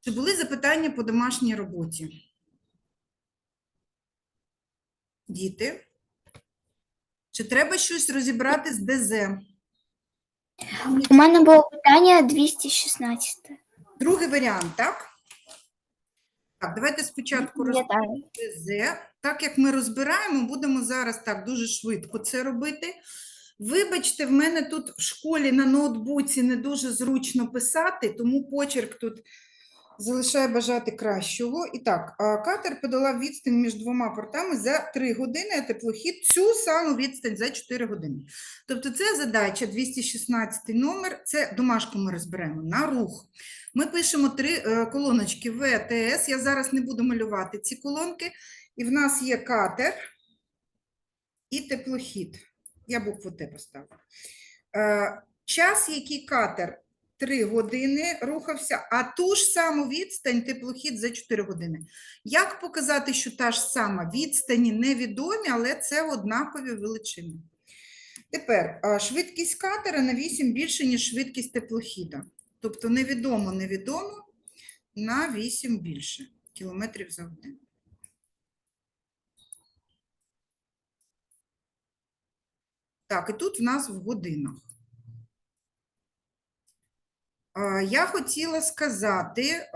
Чи були запитання по домашній роботі? Діти? Чи треба щось розібрати з ДЗ? У мене було питання 216. Другий варіант, так? Так, давайте спочатку розберемо ДЗ. Так як ми розбираємо, будемо зараз так дуже швидко це робити. Вибачте, в мене тут в школі на ноутбуці не дуже зручно писати, тому почерк тут залишає бажати кращого. І так, катер подолав відстань між двома портами за 3 години, а теплохід цю саму відстань за 4 години. Тобто це задача 216 номер, це домашку ми розберемо на рух. Ми пишемо три е, колоночки ВТС. Я зараз не буду малювати ці колонки. І в нас є катер і теплохід. Я букву Т поставила. Е, Час, який катер 3 години рухався, а ту ж саму відстань теплохід за 4 години. Як показати, що та ж сама відстані невідомі, але це однакові величини? Тепер швидкість катера на 8 більше, ніж швидкість теплохіда. Тобто невідомо, невідомо на 8 більше кілометрів за годину. Так, і тут в нас в годинах. А, Я хотіла сказати,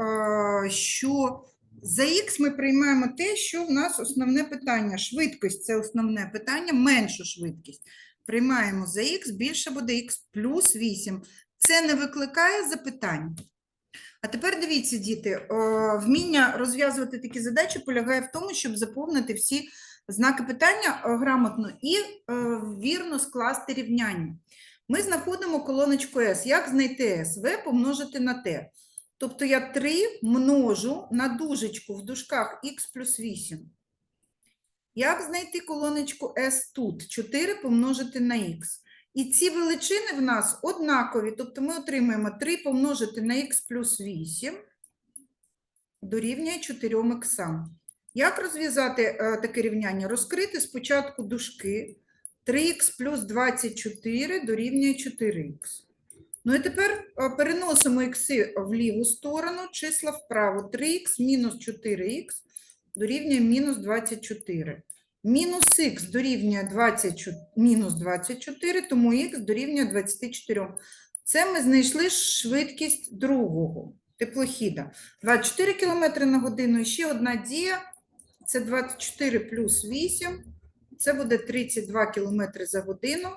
що за х ми приймаємо те, що в нас основне питання. Швидкість це основне питання, меншу швидкість. Приймаємо за х, більше буде х плюс 8. Це не викликає запитань. А тепер дивіться, діти, е, вміння розв'язувати такі задачі полягає в тому, щоб заповнити всі знаки питання е, грамотно і е, вірно скласти рівняння. Ми знаходимо колоночку S. Як знайти S? V помножити на T. Тобто я 3 множу на дужечку в дужках х плюс 8. Як знайти колоночку S тут? 4 помножити на х. І ці величини в нас однакові, тобто ми отримаємо 3 помножити на х плюс 8 дорівнює 4 х. Як розв'язати е, таке рівняння? Розкрити спочатку дужки 3х плюс 24 дорівнює 4х. Ну і тепер е, переносимо ікси в ліву сторону, числа вправо. 3х мінус 4х дорівнює мінус 24. Мінус х дорівнює 20, мінус 24, тому х дорівнює 24. Це ми знайшли швидкість другого теплохіда. 24 км на годину. І ще одна дія. Це 24 плюс 8. Це буде 32 км за годину.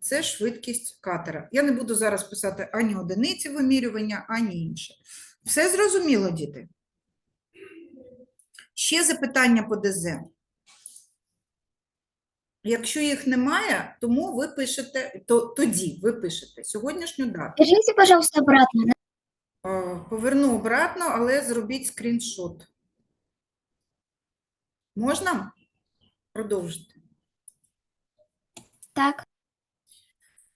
Це швидкість катера. Я не буду зараз писати ані одиниці вимірювання, ані інше. Все зрозуміло, діти? Ще запитання по ДЗ. Якщо їх немає, тому ви пишете, то, тоді ви пишете сьогоднішню дату. Скажите, пожалуйста, обратно. Поверну обратно, але зробіть скріншот. Можна продовжити? Так,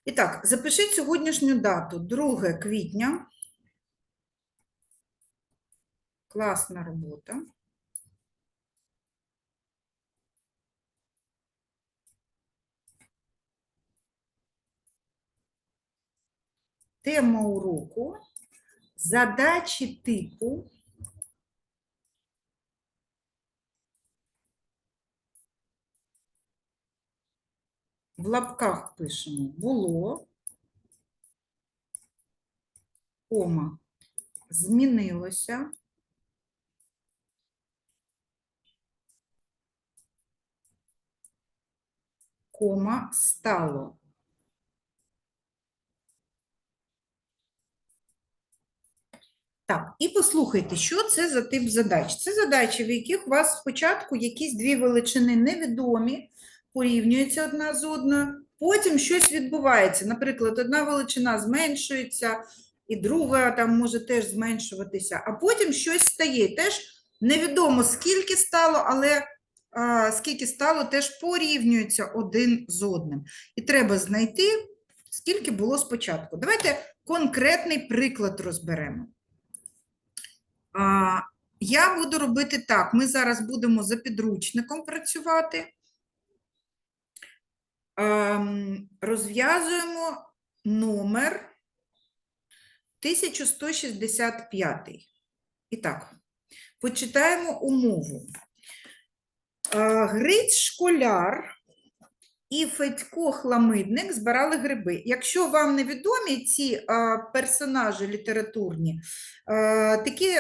І так, запишіть сьогоднішню дату 2 квітня. Класна робота. Тема уроку задачі типу в лапках пишемо було, кома, змінилося, кома, стало. Так, і послухайте, що це за тип задач? Це задачі, в яких у вас спочатку якісь дві величини невідомі, порівнюються одна з одною, потім щось відбувається. Наприклад, одна величина зменшується, і друга там може теж зменшуватися, а потім щось стає. Теж невідомо, скільки стало, але а, скільки стало, теж порівнюються один з одним. І треба знайти, скільки було спочатку. Давайте конкретний приклад розберемо. А, Я буду робити так. Ми зараз будемо за підручником працювати. Ем, Розв'язуємо номер 1165. І так, почитаємо умову. Е, Гриць школяр і Федько Хламидник збирали гриби. Якщо вам невідомі ці е, персонажі літературні, е, такі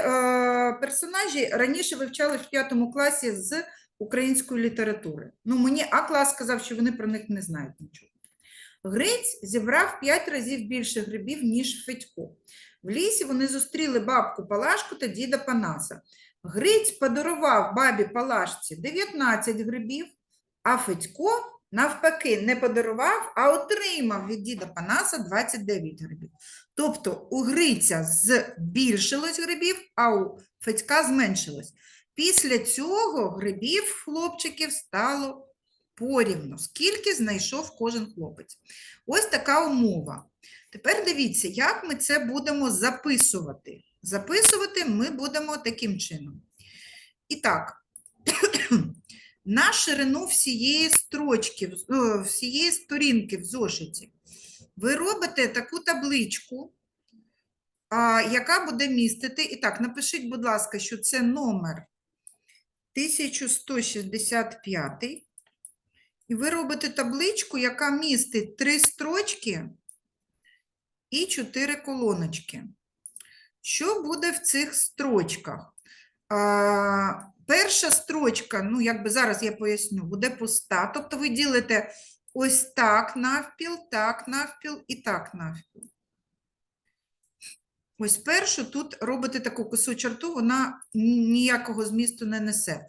персонажі раніше вивчали в п'ятому класі з української літератури. Ну, мені А-клас сказав, що вони про них не знають нічого. Гриць зібрав п'ять разів більше грибів, ніж Федько. В лісі вони зустріли бабку Палашку та діда Панаса. Гриць подарував бабі Палашці 19 грибів, а Федько навпаки не подарував, а отримав від діда Панаса 29 грибів. Тобто у Гриця збільшилось грибів, а у Федька зменшилось. Після цього грибів хлопчиків стало порівну, скільки знайшов кожен хлопець. Ось така умова. Тепер дивіться, як ми це будемо записувати. Записувати ми будемо таким чином. І так, на ширину всієї строчки, всієї сторінки в зошиті ви робите таку табличку, яка буде містити. І так, напишіть, будь ласка, що це номер 1165. І ви робите табличку, яка містить три строчки і чотири колоночки. Що буде в цих строчках? Перша строчка, ну, якби зараз я поясню, буде пуста. Тобто ви ділите ось так навпіл, так навпіл і так навпіл. Ось першу тут робите таку косу черту, вона ніякого змісту не несе.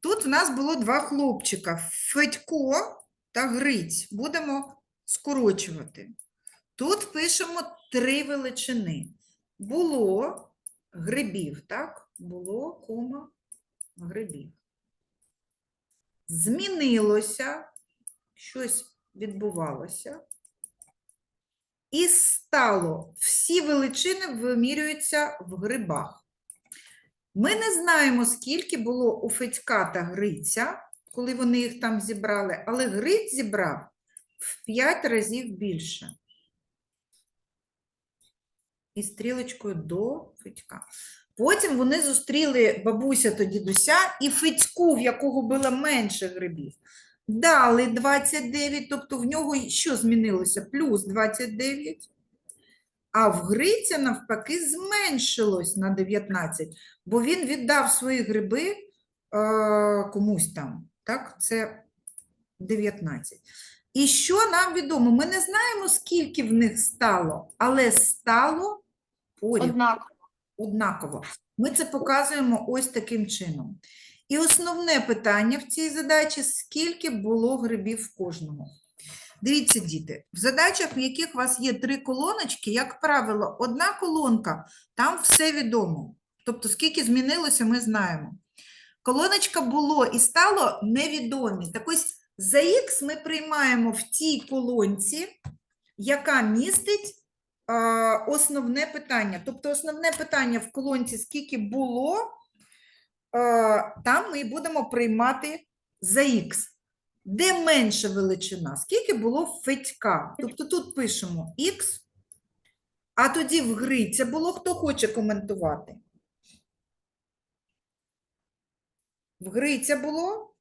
Тут в нас було два хлопчика Федько та Гриць. Будемо скорочувати. Тут пишемо три величини. Було грибів, так? Було кома грибів. Змінилося, щось відбувалося. І стало. Всі величини вимірюються в грибах. Ми не знаємо, скільки було у Федька та Гриця, коли вони їх там зібрали, але Гриць зібрав в 5 разів більше. І стрілочкою до Федька. Потім вони зустріли бабуся та дідуся і Федьку, в якого було менше грибів. Дали 29, тобто в нього що змінилося? Плюс 29. А в Гриця, навпаки, зменшилось на 19, бо він віддав свої гриби е, комусь там. Так, це 19. І що нам відомо? Ми не знаємо, скільки в них стало, але стало порівну Однаково. однаково. Ми це показуємо ось таким чином. І основне питання в цій задачі: скільки було грибів в кожному? Дивіться, діти, в задачах, в яких у вас є три колоночки, як правило, одна колонка, там все відомо. Тобто, скільки змінилося, ми знаємо. Колоночка було і стало невідомі. Так ось за х ми приймаємо в тій колонці, яка містить а, основне питання. Тобто основне питання в колонці, скільки було, там ми будемо приймати за х. Де менша величина? Скільки було в Федька? Тобто тут пишемо х, а тоді в Гриця було, хто хоче коментувати? В Гриця було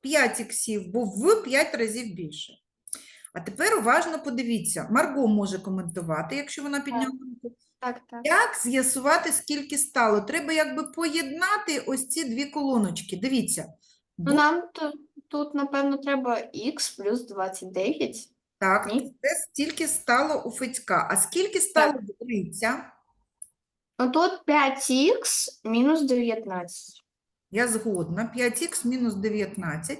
5 іксів, бо в 5 разів більше. А тепер уважно подивіться. Марго може коментувати, якщо вона підняла руку. Так, так. Як з'ясувати, скільки стало? Треба якби поєднати ось ці дві колоночки. Дивіться. Ну, нам тут, тут, напевно, треба х плюс 29. Так, ні. це стільки стало у Федька. А скільки стало у Гриця? Ну, тут 5х мінус 19. Я згодна. 5х мінус 19.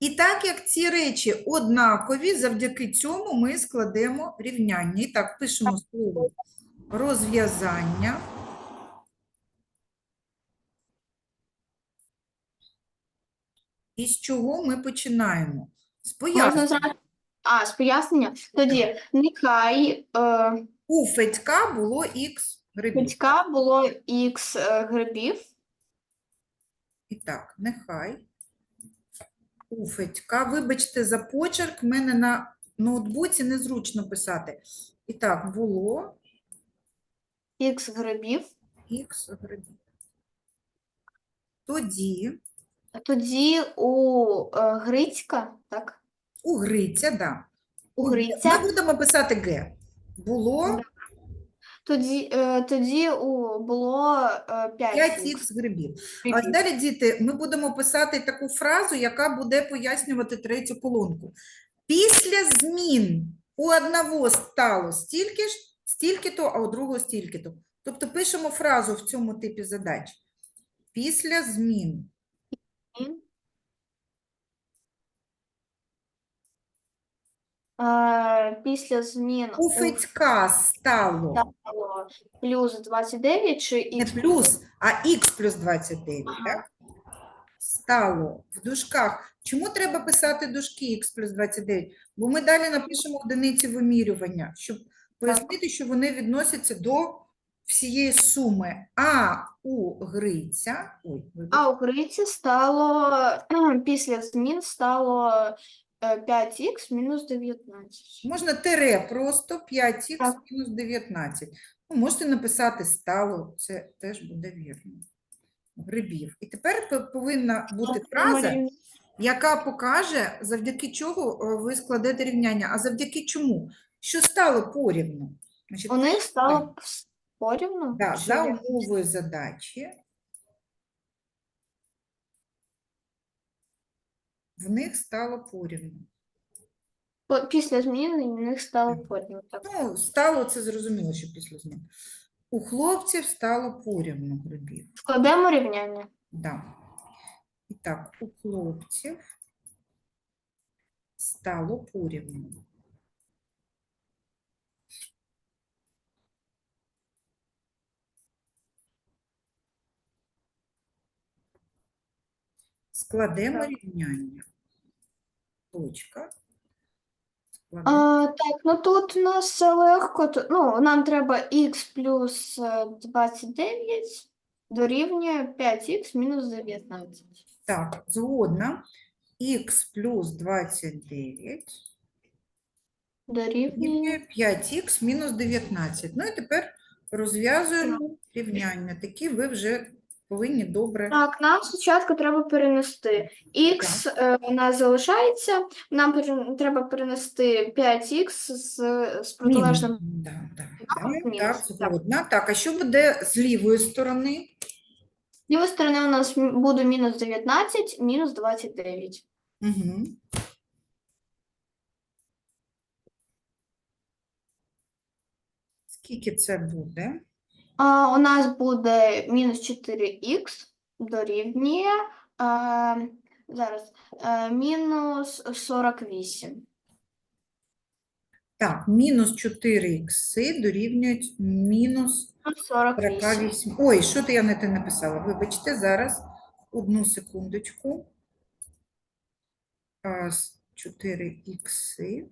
І так як ці речі однакові, завдяки цьому ми складемо рівняння. І так, пишемо слово розв'язання. І з чого ми починаємо? З Можна пояснення. зразу. А, з пояснення. Тоді нехай е, У Федька було х грибів. Федька було х е, грибів. І так, нехай. У Федька. Вибачте за почерк, в мене на ноутбуці незручно писати. І так, було Х грибів. х грибів. тоді Тоді у е, Грицька, так? у Гриця, да. У Ми Гриця. будемо писати Г. Було Тоді, е, тоді у було е, 5 5х грибів. А ось далі, діти, ми будемо писати таку фразу, яка буде пояснювати третю колонку. Після змін у одного стало стільки ж, стільки-то, а у другого стільки-то. Тобто пишемо фразу в цьому типі задач. Після змін Е, після змін у Федька стало стало плюс 29 чи не плюс, а х плюс 29, так? Стало в дужках. Чому треба писати дужки х плюс 29? Бо ми далі напишемо одиниці вимірювання, щоб пояснити, що вони відносяться до всієї суми. А у Гриця, ой, вибачте, А у Гриці стало після змін стало е, 5х мінус 19. можна тире просто 5х Так. мінус 19. Ну, можете написати стало, це теж буде вірно. Грибів. І тепер повинна бути фраза, яка покаже, завдяки чого е, ви складете рівняння. А завдяки чому? Що стало порівну? Значить, У них стало порівну. да, чи за як? умовою задачі в них стало порівну. По- Після зміни у них стало порівну. Так. Ну, стало це зрозуміло, що після змін. У хлопців стало порівну грибів. Складемо рівняння. Да. І так, у хлопців стало порівну. Складемо рівняння. Точка. Складемо. А, так, ну тут у нас легко. то- Ну, нам треба х плюс е, 29 дорівнює 5х мінус 19. Так, згодна. Х плюс 29 Дорівнює. Рівнює 5х мінус 19. Ну і тепер розв'язуємо рівняння. Такі ви вже повинні добре. Так, нам спочатку треба перенести. Х у нас залишається, нам пере- треба перенести 5х з, з протилежним. Мінус. Да, да, да, мінус, так, так. згодна. Так, а що буде з лівої сторони? З лівої сторони у нас м- буде мінус 19, мінус 29. Угу. Скільки це буде? А, у нас буде мінус 4х дорівнює а, зараз е, мінус 48. Так, мінус 4 ікси дорівнюють мінус 48. 48. Ой, що то я не те написала? Вибачте, зараз одну секундочку. 4 ікси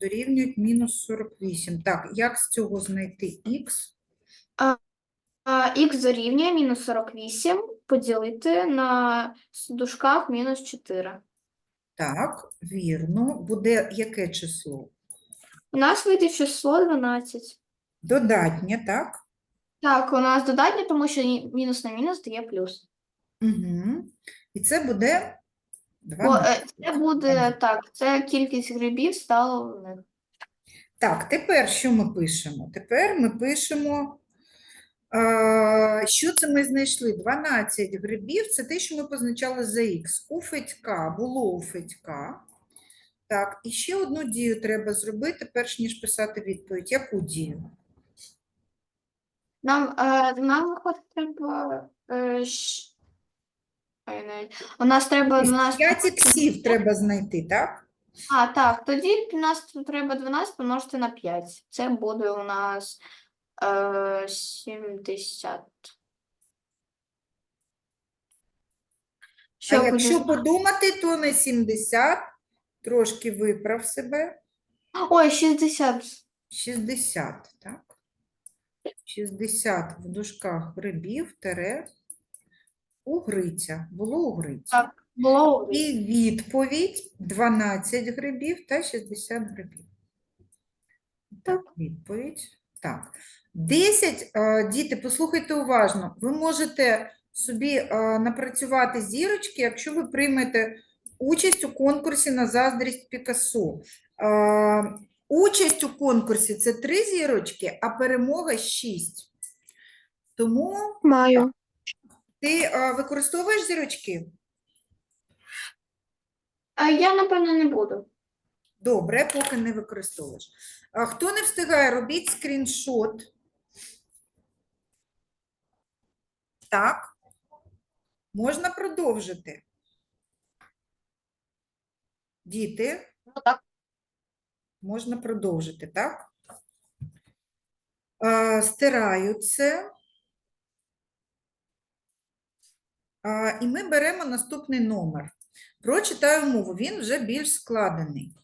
дорівнюють мінус 48. Так, як з цього знайти х? Х дорівнює мінус 48 поділити на с- дужках мінус 4. Так, вірно. Буде яке число? У нас вийде число 12. Додатнє, так? Так, у нас додатнє, тому що мінус на мінус дає плюс. Угу. І це буде Бо 12. е, це буде так, це кількість грибів стало в них. Так, тепер що ми пишемо? Тепер ми пишемо, а, що це ми знайшли? 12 грибів це те, що ми позначали за х. У Федька було у Федька. Так, і ще одну дію треба зробити, перш ніж писати відповідь. Яку дію? Нам, е, нам треба. Е, щ- Ой, навіть. У нас треба 12. 5 іксів треба знайти, так? А, так, тоді у нас треба 12 помножити на 5. Це буде у нас е, 70. Що а буде якщо подумати, то не 70, трошки виправ себе. Ой, 60. 60, так? 60 в дужках грибів, тере, угриця. Було угриця. Так. Було у І відповідь 12 грибів та 60 грибів. Так, відповідь. Так. 10, е, діти, послухайте уважно. Ви можете собі е, напрацювати зірочки, якщо ви приймете участь у конкурсі на заздрість Пікассо. Е, Участь у конкурсі це три зірочки, а перемога шість. Тому Маю. Ти е, використовуєш зірочки? А я, напевно, не буду. Добре, поки не використовуєш. А хто не встигає, робіть скріншот. Так. Можна продовжити. Діти, Ну так. можна продовжити, так? Е, Стираю це. Е, І ми беремо наступний номер. Прочитаю мову, він вже більш складений.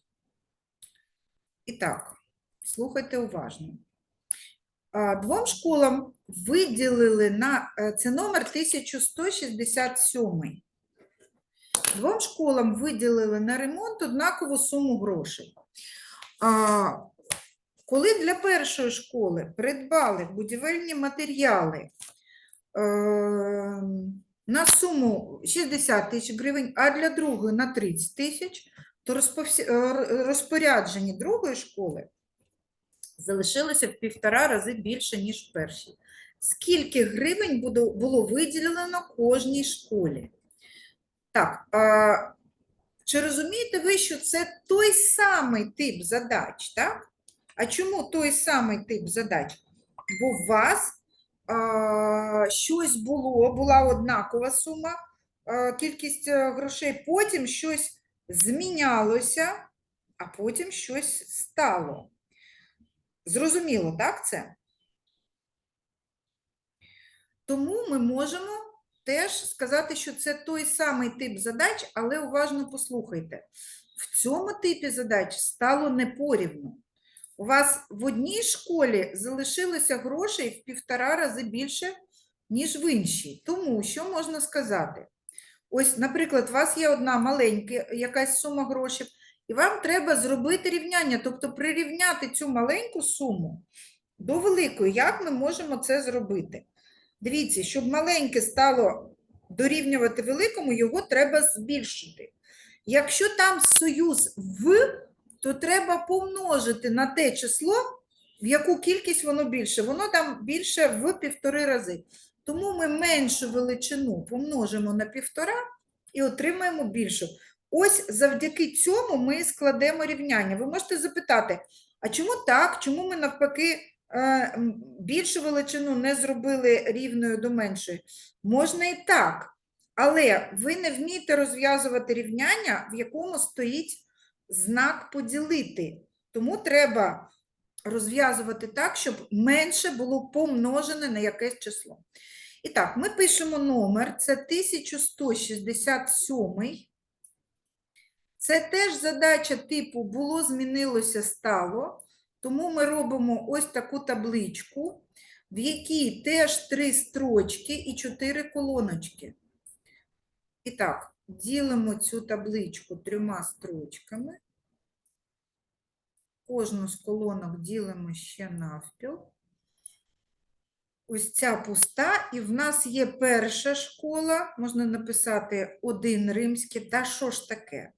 І так, слухайте уважно. Двом школам виділили на е, це номер 1167. Двом школам виділили на ремонт однакову суму грошей. Коли для першої школи придбали будівельні матеріали е, на суму 60 тисяч гривень, а для другої на 30 тисяч, то е, другої школи залишилося в півтора рази більше, ніж в першій. Скільки гривень було виділено кожній школі? Так, а, чи розумієте ви, що це той самий тип задач, так? А чому той самий тип задач? Бо у вас щось було, була однакова сума, кількість е, грошей, потім щось змінялося, а потім щось стало. Зрозуміло, так це? Тому ми можемо теж сказати, що це той самий тип задач, але уважно послухайте. В цьому типі задач стало не порівну. У вас в одній школі залишилося грошей в півтора рази більше, ніж в іншій. Тому що можна сказати? Ось, наприклад, у вас є одна маленька якась сума грошей, і вам треба зробити рівняння, тобто прирівняти цю маленьку суму до великої. Як ми можемо це зробити? Дивіться, щоб маленьке стало дорівнювати великому, його треба збільшити. Якщо там союз в, то треба помножити на те число, в яку кількість воно більше. Воно там більше в півтори рази. Тому ми меншу величину помножимо на півтора і отримаємо більшу. Ось завдяки цьому ми складемо рівняння. Ви можете запитати, а чому так? Чому ми навпаки е, більшу величину не зробили рівною до меншої? Можна і так, але ви не вмієте розв'язувати рівняння, в якому стоїть знак поділити. Тому треба розв'язувати так, щоб менше було помножене на якесь число. І так, ми пишемо номер, це 1167. Це теж задача типу було, змінилося, стало. Тому ми робимо ось таку табличку, в якій теж три строчки і чотири колоночки. І так, ділимо цю табличку трьома строчками. Кожну з колонок ділимо ще навпіл. Ось ця пуста, і в нас є перша школа, можна написати один римський, та що ж таке?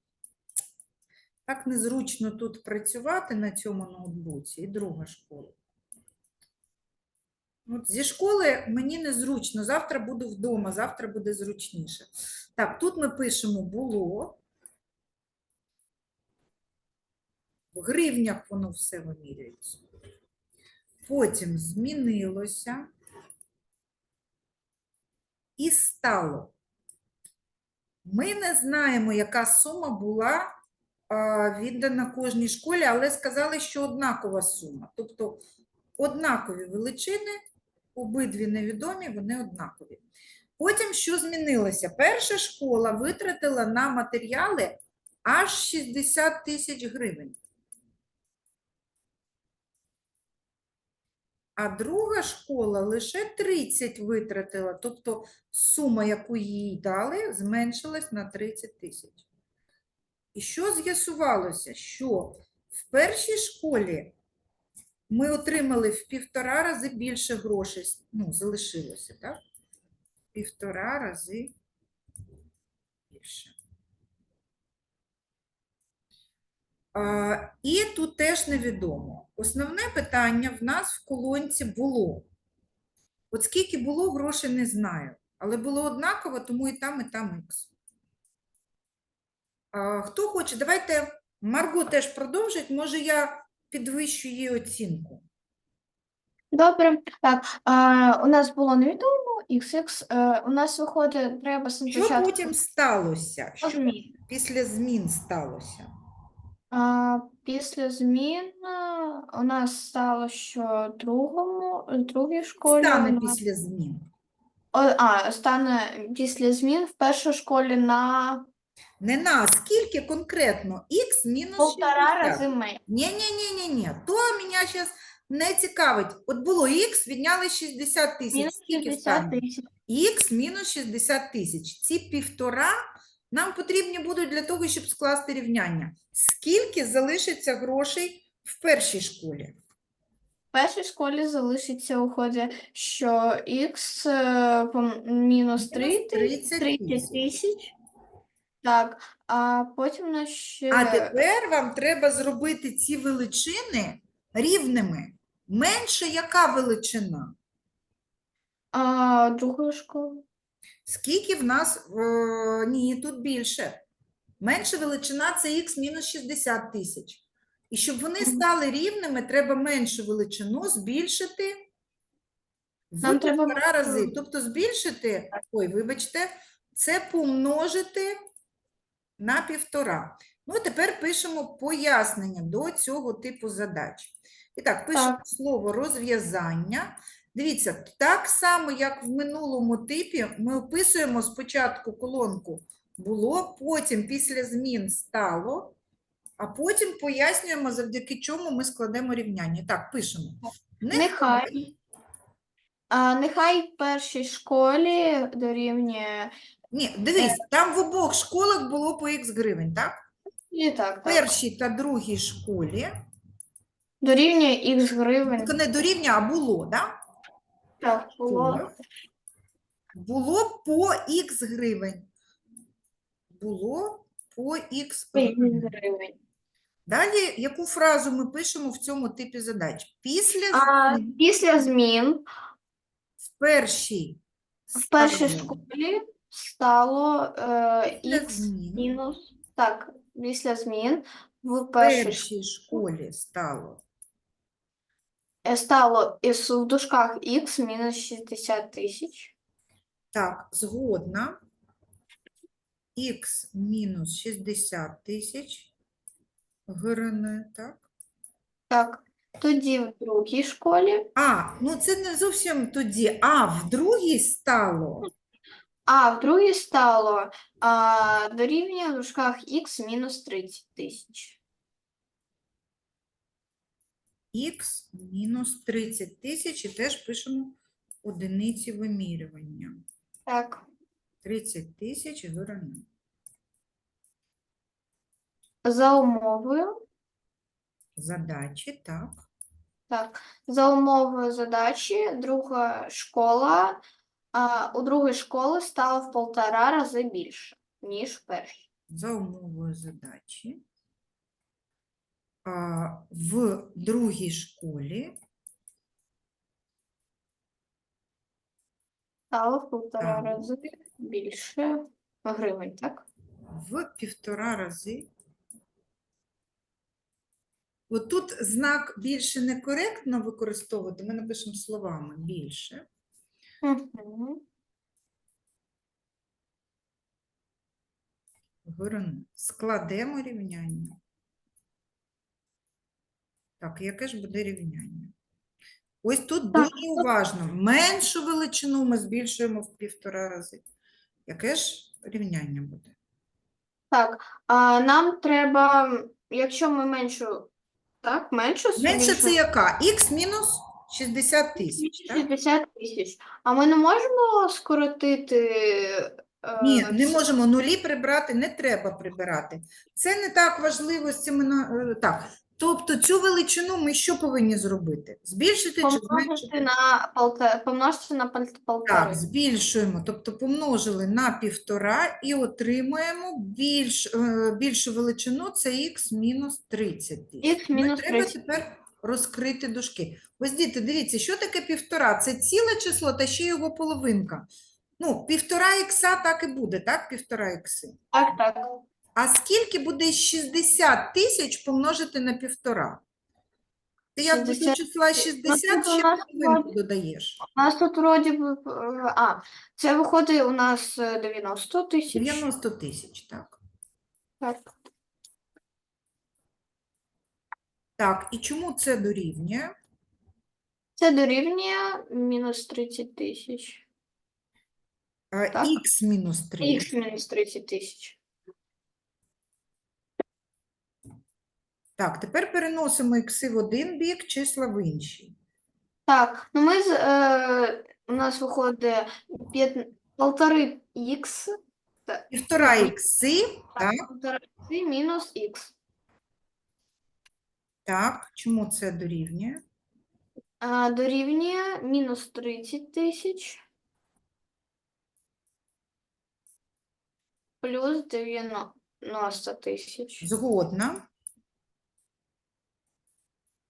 Так незручно тут працювати на цьому ноутбуці, і друга школа. От зі школи мені незручно, завтра буду вдома, завтра буде зручніше. Так, тут ми пишемо було. В гривнях воно все вимірюється. Потім змінилося і стало. Ми не знаємо, яка сума була віддана кожній школі, але сказали, що однакова сума. Тобто однакові величини, обидві невідомі, вони однакові. Потім що змінилося? Перша школа витратила на матеріали аж 60 тисяч гривень. А друга школа лише 30 витратила, тобто сума, яку їй дали, зменшилась на 30 тисяч. І що з'ясувалося? Що в першій школі ми отримали в півтора рази більше грошей, ну, залишилося, так? півтора рази більше. А, і тут теж невідомо. Основне питання в нас в колонці було. От скільки було грошей, не знаю. Але було однаково, тому і там, і там х. Хто хоче, давайте Марго теж продовжить, може я підвищу її оцінку. Добре. Так, а, у нас було невідомо XX. Е, у нас виходить, треба Що спочатку потім сталося? Що змін. після змін сталося? А, після змін е, у нас стало, що другому, другій школі Стане нас- після змін. О, а, стане після змін в першій школі на Не на скільки конкретно? Х мінус полтора 60. рази менше. Ні-ні-ні-ні-ні. То мене зараз не цікавить. От було х, відняли 60 тисяч. Мінус Скільки 60 стане? тисяч. Х мінус 60 тисяч. Ці півтора нам потрібні будуть для того, щоб скласти рівняння. Скільки залишиться грошей в першій школі? В першій школі залишиться у ході, що х е, пом- мінус 3 30 30 тисяч. Так, а потім у нас ще А тепер вам треба зробити ці величини рівними. Менше яка величина? а, другої школи. Скільки в нас? Е, ні, тут більше. Менша величина це х мінус 60 тисяч. І щоб вони Мгм. стали рівними, треба меншу величину збільшити в Нам треба півтора рази. Тобто збільшити, ой, вибачте, це помножити на півтора. Ну, а тепер пишемо пояснення до цього типу задач. І так, пишемо Так. слово розв'язання. Дивіться, так само, як в минулому типі, ми описуємо спочатку колонку було, потім після змін стало, а потім пояснюємо, завдяки чому ми складемо рівняння. Так, пишемо. Нехай. А, нехай в першій школі дорівнює. Ні, дивись, там в обох школах було по х гривень, так? І так, В так. першій та другій школі, Дорівнює х гривень. тільки не до рівня, а було, так? Так, було. Було по х гривень. Було по х Х гривень. гривень. Далі, яку фразу ми пишемо в цьому типі задач? Після А змін після змін в першій в першій школі стало е, після х змін мінус. Так, після змін в першій першій школі стало Е, Стало із в дужках х мінус 60 тисяч. так, згодна. Х мінус 60 тисяч гривень, так? Так, тоді в другій школі, А, ну це не зовсім тоді. А в другій стало а в другій стало а, дорівнює в дужках х мінус 30 тисяч. х мінус 30 тисяч і теж пишемо одиниці вимірювання. Так, 30 тисяч гривень. за умовою, Задачі, так. так, за умовою задачі друга школа, а, у другої школи стало в полтора рази більше, ніж в першій. За умовою задачі. А, в другій школі Стало в полтора Так. рази більше гривень, так? в півтора рази. От тут знак більше некоректно використовувати, ми напишемо словами більше. Угу. Складемо рівняння. Так, яке ж буде рівняння? Ось тут Так, дуже уважно. Меншу величину ми збільшуємо в півтора рази. Яке ж рівняння буде? Так, а нам треба, якщо ми меншу, так, меншу Менше це яка? Х мінус 60 тисяч, так? 60 тисяч. А ми не можемо скоротити. е, Ні, не можемо нулі прибрати, не треба прибирати. Це не так важливо з цими. на- е, Так, Тобто цю величину ми що повинні зробити? Збільшити чи зменшити? Помножити на полтора, помножити на пол- полтори. Так, збільшуємо, тобто помножили на півтора і отримуємо більш, е, більшу величину, це х мінус 30 тисяч. Х мінус треба 30. тепер розкрити дужки. Ось діти, дивіться, що таке півтора? Це ціле число та ще його половинка. Ну, півтора ікса так і буде, так? Півтора ікси. Так, так. А скільки буде 60 тисяч помножити на півтора? Ти як до 60 числа 60 тут у ще нас половинку додаєш. У нас тут вроді б, е, а, це виходить у нас е, 90 тисяч. 90 тисяч, так. Так. Так, і чому це дорівнює? Це дорівнює мінус 30 тисяч. Е, Так. Х мінус 3. Х мінус 30 тисяч. Так, тепер переносимо ікси в один бік, числа в інший. Так, ну ми з, е, у нас виходить п'ят- полтори х, Півтора ікси, так, х мінус х. Так, чому це дорівнює? А, дорівнює мінус 30 тисяч плюс 90 тисяч. Згодна.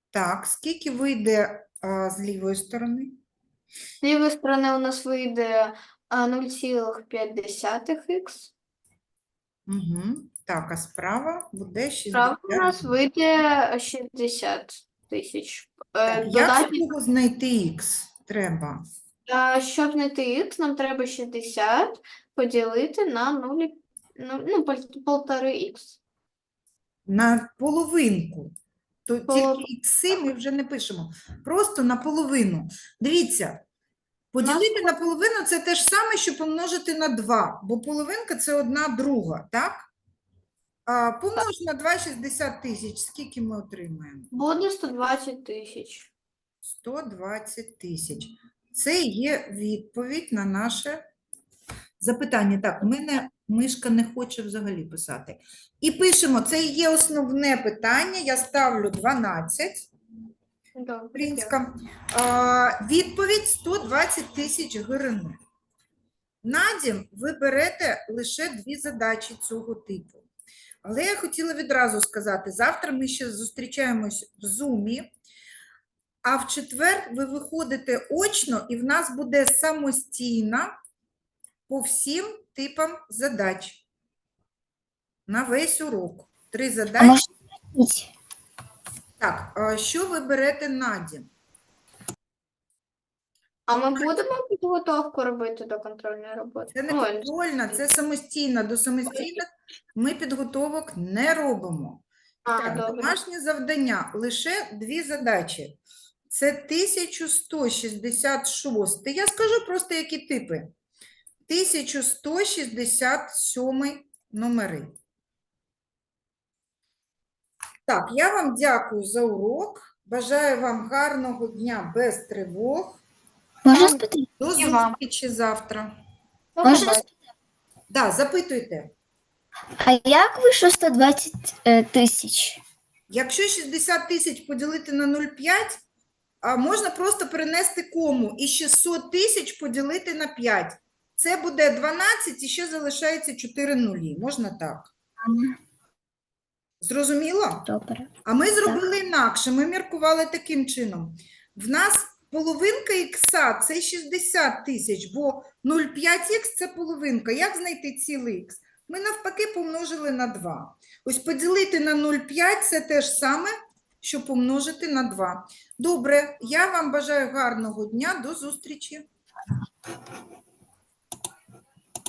Так, скільки вийде а, з лівої сторони? З лівої сторони у нас вийде 0,5х. Угу. Так, а справа буде 60. Справа у нас вийде 60 тисяч. Е, Так, як додати, цього знайти х? Треба. а, щоб знайти х, нам треба 60 поділити на 0, ну, ну, пол- полтори х. На половинку. То Полов- тільки ікси ми вже не пишемо. Просто на половину. Дивіться, поділити на половину це те ж саме, що помножити на 2, бо половинка це одна друга, так? А, помнож на 2 60 тисяч. Скільки ми отримаємо? Буде 120 тисяч. 120 тисяч. Це є відповідь на наше запитання. Так, мене мишка не хоче взагалі писати. І пишемо, це є основне питання. Я ставлю 12. Українська. Відповідь 120 тисяч гривень. Надім ви берете лише дві задачі цього типу. Але я хотіла відразу сказати, завтра ми ще зустрічаємось в Zoom, а в четвер ви виходите очно, і в нас буде самостійна по всім типам задач на весь урок. Три А задачі. Так, що ви берете Надім? А ми будемо підготовку робити до контрольної роботи? Це не контрольна, це самостійна. До самостійних ми підготовок не робимо. а, Так, добре. домашнє завдання лише дві задачі. Це 1166. Я скажу просто, які типи. 1167 номери. Так, я вам дякую за урок. Бажаю вам гарного дня без тривог. Можна спитати? До зустрічі завтра. Можна спитати? Да, запитуйте. А як вийшло 120 е, тисяч? Якщо 60 тисяч поділити на 0,5, а можна просто перенести кому і 600 тисяч поділити на 5. Це буде 12 і ще залишається 4 нулі. Можна так? Зрозуміло? Добре. А ми зробили інакше. Ми міркували таким чином. В нас половинка ікса – це 60 тисяч, бо 0,5х – це половинка. Як знайти цілий х? Ми навпаки помножили на 2. Ось поділити на 0,5 – це те ж саме, що помножити на 2. Добре, я вам бажаю гарного дня. До зустрічі.